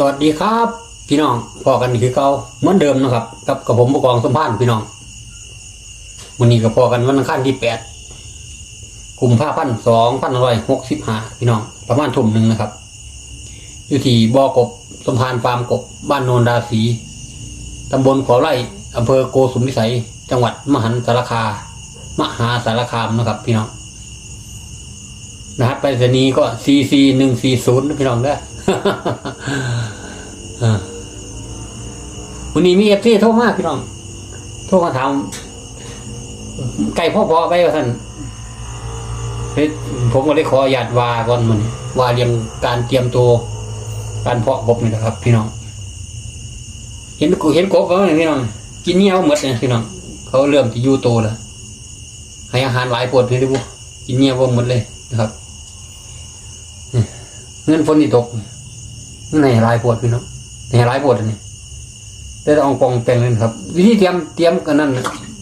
สวัสดีครับ พี่น้องพอกันคือเก่าเหมือนเดิมนะครับ กับกับผมผู้กองสมพานพี่น้องวันนี้ก็พอกันวันอังคารที่แปดกลุ่มผ้าพันสองพันร้อยหกสิบห้าพี่น้อง ประมาณทุ่มหนึ่งนะครับ อยู่ที่บ่อกบสมพานฟาร์มกบบ้านโนนดาสีตำบลขอไร่อำเภอโกสุมพิสัย จังหวัดมหันสารคา มหาสารคามนะครับ พี่น้องรหัสไปรษณีย์ก็ CC หนึ่งสี่ศูนย์พี่น้องเด้อ วันนี้มีเอฟซีโทรมาพี่น้อง โทรมาถามไก่พ่อพอไปว่าท่านผมก็เลยขออนุญาตวาก่อนมันวาเรียงการเตรียมตัวการเพาะกบนี่นะครับ พี่น้อง เห็นกูเห็นกบแล้วนี่พี่น้อง กินเงี้ยวหมดเลยพี่น้อง เขาเริ่มจะยู่โตแล้วให้อาหารหลายปวดพี่ดูกินเงี้ยวหมดเลยนะครับเงินฝนที่ตกนี่ ในลายปวดพี่น้องในลายปวดอันนี้ได้ต้องปองแปลงเลยครับ วิธีเตรียมเตรียมกันนั่น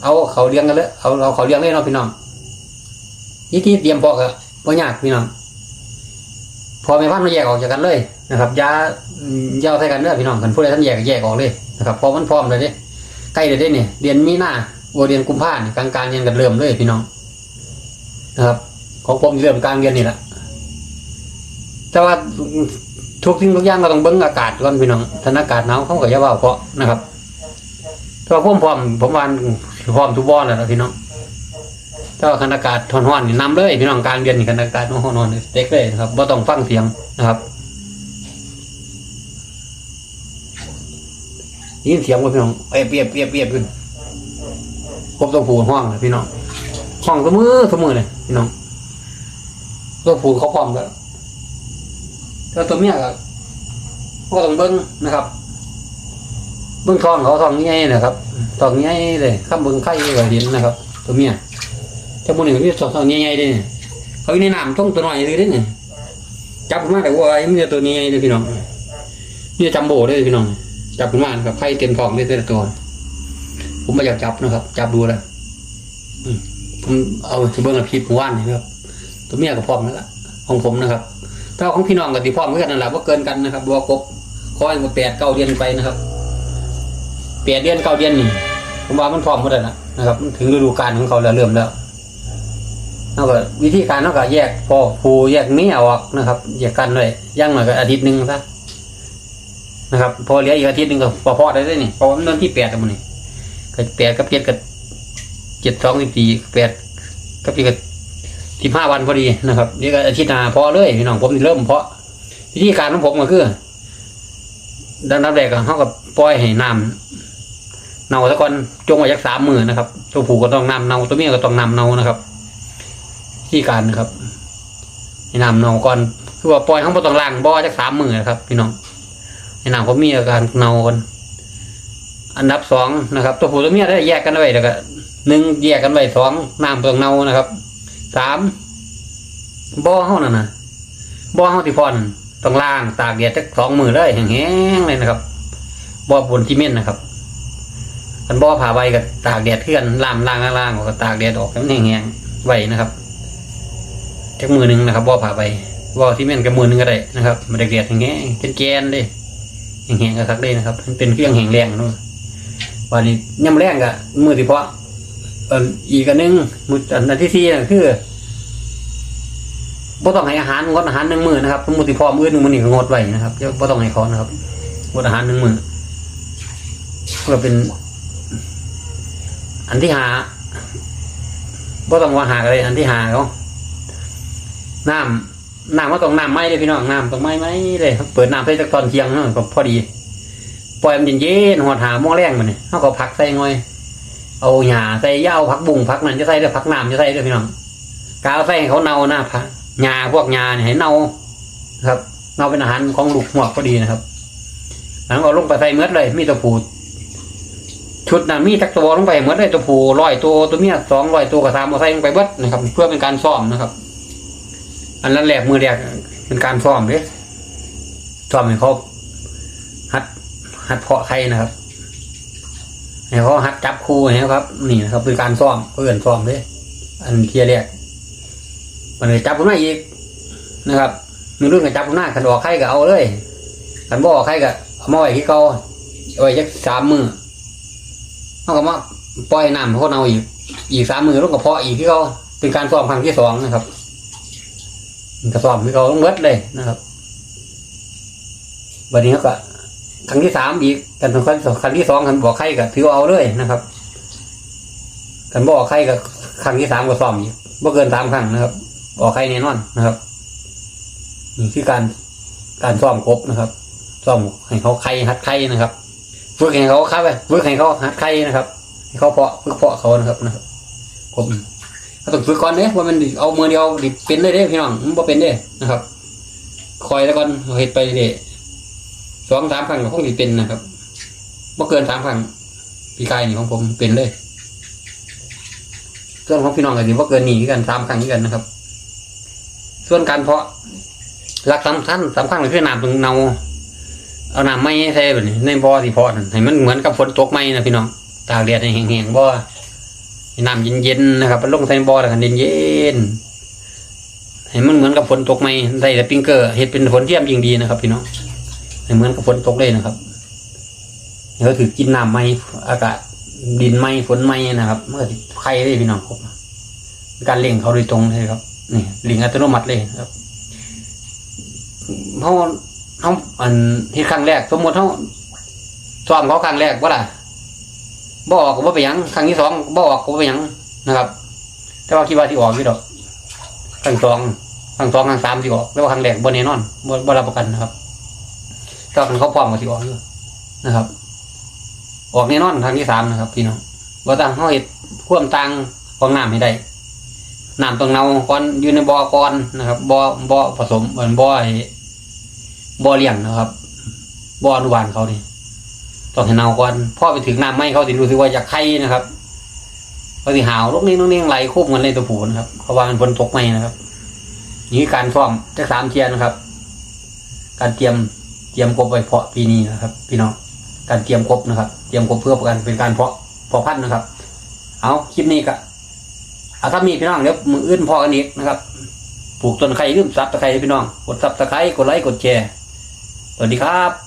เอาเขาเลี้ยงกันเลยเอาเราเขาเลี้ยงเลยเนาะพี่น้องวิธีเตรียมพอกอะพ่ยากพี่น้องพอไม่พันมาแยกออกจากกันเลยนะครับยายาใส่กันเด้อพี่น้องกันผู้ใดท่านแยกแยกออกเลยนะครับพอมันพร้อมเลยเด้ใกล้เลยเด้เนี่ยเดือนมีนาโอเดือนกุมภาพันธ์กลางกลางเดือนกันเริ่มเลยพี่น้องนะครับของผมเริ่มกลางเดือนนี่แหละแต่ว่า ทุกสิ่งทุกอย่างก็ต้องเบิ้งอากาศก่อนพี่น้องถ้าอากาศหนาวเขาก็จะว่าเพราะนะครับถ้าผมพร้อมผมวานพร้อมทุกบ้านแล้วพี่น้องถ้าคันอากาศทอนห้อนนี่นำเลยพี่น้องกลางเดือนนี่คันอากาศทอนห้อนเด็กเลยนะครับบ่ต้องฟังเสียงนะครับยินเสียงว่าพี่น้องเปียบเปียบเปียบเปียบขึ้นผมต้องผูกห้องเลยพี่น้องห้องเสมอเสมอเลยพี่น้องต้องผูกเขาพร้อมแล้ว แล้วตัวเมียก็ก็ต้องเบิ้งนะครับ เบิ้งทองเขาทองใหญ่นะครับทองใหญ่เลยข้ามเบิ้งไข่ไว้ดินนะครับ ตัวเมียเจ้าบุญหนึ่งมีทองใหญ่ๆด้วยเขาอยู่ในน้ำต้องตัวน้อยเลยด้นี่จับขึ้นมาแต่ว่าไอ้เมียตัวนี้ใหญ่เลยพี่น้องเนี่ยจัมโบ้เลยพี่น้อง จับขึ้นมาครับไข่เต็มทองเลยแต่ละตัว ผมไม่อยากจับนะครับ จับดูแล้วผมเอาเบิ้งกับพีผมว่านนี่นะครับ ตัวเมียก็พร้อมแล้วล่ะของผมนะครับ ถ้าของพี่น้องกับที่พ่อมเหมือนกันนั่นแหละว่าเกินกันนะครับบัวกบคอยมาแปดเก้าเดือนไปนะครับแปดเดือนเก้าเดือนนี่ผมว่ามันพร้อมหมดแล้วนะครับ มันถึงฤดูกาลของเขาแล้วเริ่มแล้วเอกจากวิธีการเขากแยกพ่อผูแยกเมียออกนะครับแยกกันเลยย่างหน่อยก็อาทิตย์หนึ่งซะนะครับ พอเหลืออีกอาทิตย์หนึ่งก็พอพอได้เลยนี่เพราะว่ามันเดือนที่แปดแล้วมันนี่ก็แปดกับเจ็ดกับเจ็ดสองสิบสี่แปดกับเจ็ดกับ สิบห้าวันพอดีนะครับนี่ก็อาทิตย์หน้าพอเลยพี่น้องผมเริ่มเพาะวิธีการของผมก็คือดังนั้นแรกเขากับปล่อยให้น้ำเน่าซะก่อนจงไว้จักสามมือนะครับ ตัวผู้ก็ต้องน้ำเน่าตัวเมียก็ต้องน้ำเน่านะครับวิธีการนะครับให้น้ำเน่าก่อนคือว่าปล่อยเขาบ่ต้องล้างบ่อจักสามมือนะครับ พี่น้องให้น้ำเขามีอาการเน่าก่อนอันดับสองนะครับ ตัวผูตัวเมียได้แยกกันไว้แล้วก็หนึ่งแยกกันไว้สองน้ำต้องเน่านะครับ สามบ่อเฮานั่นนะบ่อเฮาที่พอนต้องล้างตากแดดจักสองมือเลยแห้งๆเลยนะครับบ่อบนที่เม่นนะครับอันบ่อผ่าใบกับตากแดดเพื่อนล่ามล้างล้างๆก็ตากแดดออกให้มันแห้งๆไว้นะครับจักมือหนึ่งนะครับบ่อผ่าใบบ่อที่เม่นกับมือหนึ่งก็ได้นะครับมันแดดแห้งๆเป็นแกนๆเลยแห้งๆก็คักเลยนะครับมันเป็นเครื่องแห้งแรงนู่นวันนี้ย่ำแรงก็มือที่เพาะ อีกอันหนึงมืออันที่สี่คือบ่ต้องให้อาหารงดอาหารหนึ่งมื้อนะครับมือที่พร้อมอื่นหนึ่งมื้อนี่งดไว้นะครับจะบ่ต้องให้เขานะครับงดอาหารหนึ่งมื้อก็เป็น อันที่หาบ่ต้องว่าหาอะไรอันที่หาเขาน้ำน้ำก็ต้องน้ำไหม้เลยพี่น้องน้ำต้องไหม้ไหมเลยเปิดน้ำใส่จากตอนเที่ยงเนาะก็พอดี ปล่อยมันเย็นๆหอดหาโมองแรงมันเนี่ยเขาก็พักใส่ง่อย เอาหญ้าใส่เหย้าพักบุ้งพักนั่นจะใส่ด้วยพักน้ำจะใส่ด้วยพี่น้องกาใส่ให้เขาเน่าหน้าพักหญ้าพวกหญ้าเนี่ยให้เน่าครับเน่าเป็นอาหารของลูกหัวกพอดีนะครับหลังเอาลงไปใส่เมือดเลย มีตัวผูชุดนั้นมีจักตัวลงไปเมือดเลยตัวผูร้อยตัวตัวเมียสองร้อยตัวกระทำเอาใส่ลงไปเบิดนะครับ เพื่อเป็นการซ่อมนะครับ อันนั้นแหลกมือแรกเป็นการซ่อมเลยซ่อมให้เขาหัดหัดเพาะไข่นะครับ ให้เขาหัดจับคู่ให้เขาครับ นี่นะครับคือการซ้อมเพื่อนซ้อมเลยอันเทียเรียกมันเลยจับขึ้นมาอีกนะครับหนึ่งเรื่องกับจับขึ้นมาขันออกไข่ก็เอาเลยกันบ่ออกใครก็เอามาไว้ที่เก่าเอาไว้จักสามมือเขาก็มาปล่อยน้ำเขาเอาอีกอีกสามมือลงกระเพาะอีกที่เขาเป็นการซ้อมครั้งที่สองนะครับมันก็ซ้อมที่เขาต้องเบิดเลยนะครับวันนี้เขาก็ ครั้งที่สามอีกกันครั้งครั้งที่สองกันบอกใครก็ถือเอาเลยนะครับกันบอกใครก็ครั้งที่สามก็ซ้อมอีกบ่เกินสามครั้งนะครับ บอกใครแน่นอนนะครับนี่คือการการซ้อมครบนะครับซ้อมให้เขาใครหัดใครนะครับฝึกให้เขาครับฝึกให้เขาหัดใครนะครับให้เขาเพาะฝึกเพาะเขานะครับนะครับผมเขาต้องฝึกก่อนเนี่ยว่ามันเอามือเดียวดิเป็นได้เด้พี่น้องมันบ่เป็นเด้นะครับ คอยแล้วก่อนเฮ็ดไปเรื่อย สองสามครั้งก็คงสิเป็นนะครับบ่เกินสามครั้งปีกายนี่ของผมเป็นเลยส่วนของพี่น้องก็ถือว่าเกินนีกันสามครั้งนี้กันนะครับ ส่วนการเพาะหลักสำคัญสำคัญก็คือน้ำตรงเนาเอาน้ำไม่ใส่แบบนี้ในบ่อที่เพาะนั่นให้มันเหมือนกับฝนตกไหมนะพี่น้องตากแดดให้แห้งๆบ่ให้น้ำเย็นๆนะครับลงใส่บ่อแล้วกันเย็นๆให้มันเหมือนกับฝนตกไหมได้แต่ปิงเกอร์เห็ดเป็นฝนเทียมยิ่งดีนะครับพี่น้อง เหมือนกับฝนตกเลยนะครับเดี๋ยวถือกินน้ำไหมอากาศดินไหมฝนไหมนะครับเมื่อไข่ได้พี่น้องผมการเลี้ยงเขาโดยตรงเลยครับนี่เลี้ยงอัตโนมัติเลยครับเขาเขาอันที่ครั้งแรก สมมติเขาซ้อมเขาครั้งแรกว่าล่ะบ่ออกก็บ่ไปยังครั้งที่สองบ่ออกก็บ่ไปยังนะครับ แต่ว่าคิดว่าที่ออกอยู่ดอกครั้งสองครั้งสองครั้งสามที่ออกแต่ว่าครั้งแรกบ่แน่นอนบ่บ่รับประกันนะครับ แต่ว่าคันเขาพร้อมก็ที่ออกอยู่นะครับ ออกแน่นอนครั้งที่สามนะครับ พี่น้องว่าต่างเขาเห็ดควมตังของน้ำให้ได้น้ำต้องเนาก่อนอยู่ในบ่อก่อนนะครับบ่อบ่อผสมเหมือนบ่อไอ้บ่อเลี้ยงนะครับบ่ออนุบาลเขานี่ต้องให้เนาก่อนพ่อไปถึงน้ำไม่เขาสิรู้สึกว่าอยากไข่นะครับเขาสิหาวลูกนี้ลูกนี้ไหลควบกันเลยตัวผูนะครับเพราะว่ามันฝนตกไม่นะครับนี่การซ่อมจะสามเทียนนะครับ การเตรียม ตรียมกบไว้เพาะปีนี้นะครับ พี่น้องการเตรียมกบนะครับ เตรียมกบเพื่อการเป็นการเพาะเพาะพันธุ์นะครับ เอาคลิปนี้ก็เอาถ้ามีพี่น้องเดี๋ยวมืออื่นพอกันอีกนะครับปลูกต้นไข่ลืมซับตะไคร้พี่น้องกดซับตะไคร้กดไลค์กดแชร์สวัสดีครับ